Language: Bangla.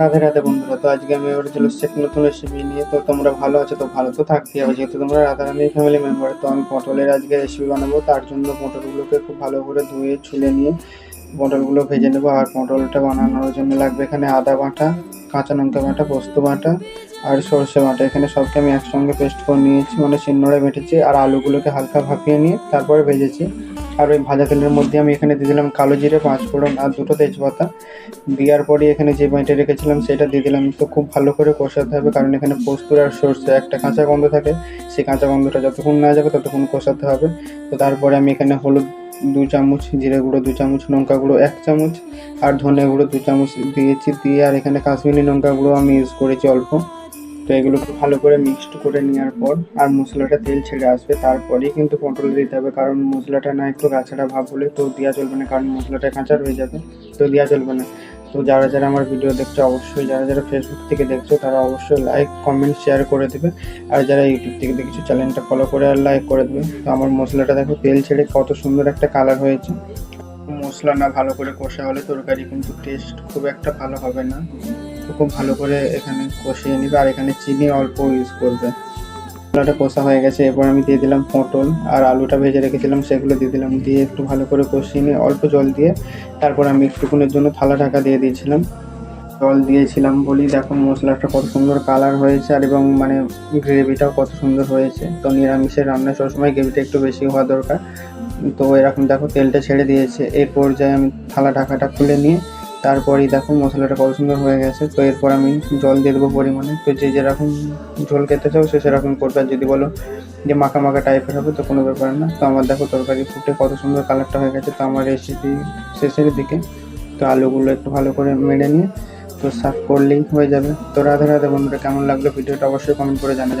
রাধে রাধে বন্ধুরা, তো আজকে আমি এবার চলে এসেছি নতুন রেসিপি নিয়ে। তো তোমরা ভালো আছো তো ভালো তো থাকতেই হবে। যেহেতু তোমরা রাধারানী ফ্যামিলি মেম্বার তো আমি পটলের আজকে রেসিপি বানাবো। তার জন্য পটলগুলোকে খুব ভালো করে ধুয়ে, ছুলে নিয়ে পটলগুলো ভেজে নেব। আর পটলটা বানানোর জন্য লাগবে এখানে আদা বাটা, কাঁচা লঙ্কা বাটা, পোস্ত বাটা আর সর্ষে বাটা। এখানে সবকে আমি একসঙ্গে পেস্ট করে নিয়েছি মানে শিলনোড়ে বেটেছি আর আলুগুলোকে হালকা ভাপিয়ে নিয়ে তারপরে ভেজেছি। আর ওই ভাজা তেলের মধ্যে আমি এখানে দিয়ে দিলাম কালো জিরে, পাঁচ ফোড়ন আর দুটো তেজপাতা। দেওয়ার পরে এখানে যে বাঁটে রেখেছিলাম সেটা দিয়ে দিলাম। তো খুব ভালো করে কষাতে হবে, কারণ এখানে পোস্তুর আর সর্ষে, একটা কাঁচা গন্ধ থাকে, সেই কাঁচা গন্ধটা যতক্ষণ না যাবে ততক্ষণ কষাতে হবে। তো তারপরে আমি এখানে হলুদ দু চামচ, জিরে গুঁড়ো দু চামচ, লঙ্কা গুঁড়ো এক চামচ, আর ধনে গুঁড়ো দু চামচ দিয়েছি। দিয়ে আর এখানে কাশ্মীরি লঙ্কা গুঁড়ো আমি ইউজ করেছি অল্প। তো এগুলোকে ভালো করে মিক্সড করে নেওয়ার পর আর মশলাটা তেল ছেড়ে আসবে, তারপরেই কিন্তু পটল দিতে হবে। কারণ মশলাটা না একটু কাঁচাটা ভাব হলে তো দেওয়া চলবে না, কারণ মশলাটা কাঁচা রয়ে যাবে, তো দেওয়া চলবে না। তো যারা যারা আমার ভিডিও দেখছ, অবশ্যই যারা যারা ফেসবুক থেকে দেখছ, তারা অবশ্যই লাইক কমেন্ট শেয়ার করে দেবে। আর যারা ইউটিউব থেকে দেখছ চ্যানেলটা ফলো করে আর লাইক করে দেবে। তো আমার মশলাটা দেখো, তেল ছেড়ে কত সুন্দর একটা কালার হয়েছে। মশলা না ভালো করে কষা হলে তরকারি কিন্তু টেস্ট খুব একটা ভালো হবে না। খুব ভালো করে এখানে কষিয়ে নিবে। আর এখানে চিনি অল্প ইউজ করবে। মশলাটা কষা হয়ে গেছে, এরপর আমি দিয়ে দিলাম পটল। আর আলুটা ভেজে রেখেছিলাম, সেগুলো দিয়ে দিলাম। দিয়ে একটু ভালো করে কষিয়ে নিয়ে অল্প জল দিয়ে তারপর আমি একটুক্ষণের জন্য থালা ঢাকা দিয়ে দিয়েছিলাম। জল দিয়েছিলাম বলি, দেখো মশলাটা কত সুন্দর কালার হয়েছে আর এবং মানে গ্রেভিটাও কত সুন্দর হয়েছে। তো নিরামিষের রান্না সবসময় গ্রেভিটা একটু বেশি হওয়া দরকার। তো এরকম দেখো তেলটা ছেড়ে দিয়েছে। এই পর্যায়ে আমি থালা ঢাকাটা খুলে নিয়ে তারপরেই দেখো মশলাটা কত সুন্দর হয়ে গেছে। তো এরপর আমি জল দিয়ে দেবো পরিমাণে। তো যে যেরকম ঝোল খেতে চাও সে সেরকম করবে। যদি বলো যে মাখা মাখা টাইপের হবে, তো কোনো ব্যাপার না। তো আমার দেখো তরকারি ফুটে কত সুন্দর কালারটা হয়ে গেছে। তো আমার রেসিপি শেষের দিকে। তো আলুগুলো একটু ভালো করে মেরে নিয়ে, তো সার্ভ করলেই হয়ে যাবে। তো রাধে রাধে বন্ধুরা, কেমন লাগল? ভিডিওটা অবশ্যই কমেন্ট করে জানা